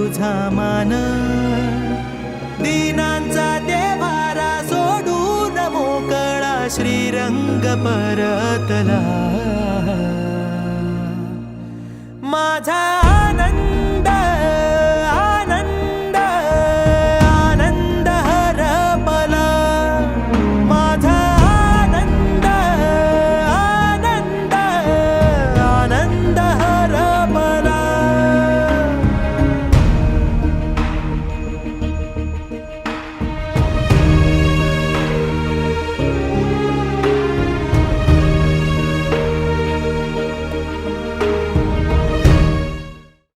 तुझा मान. दीनांचा देवारा सोडून मोकळा श्रीरंग परतला. माझा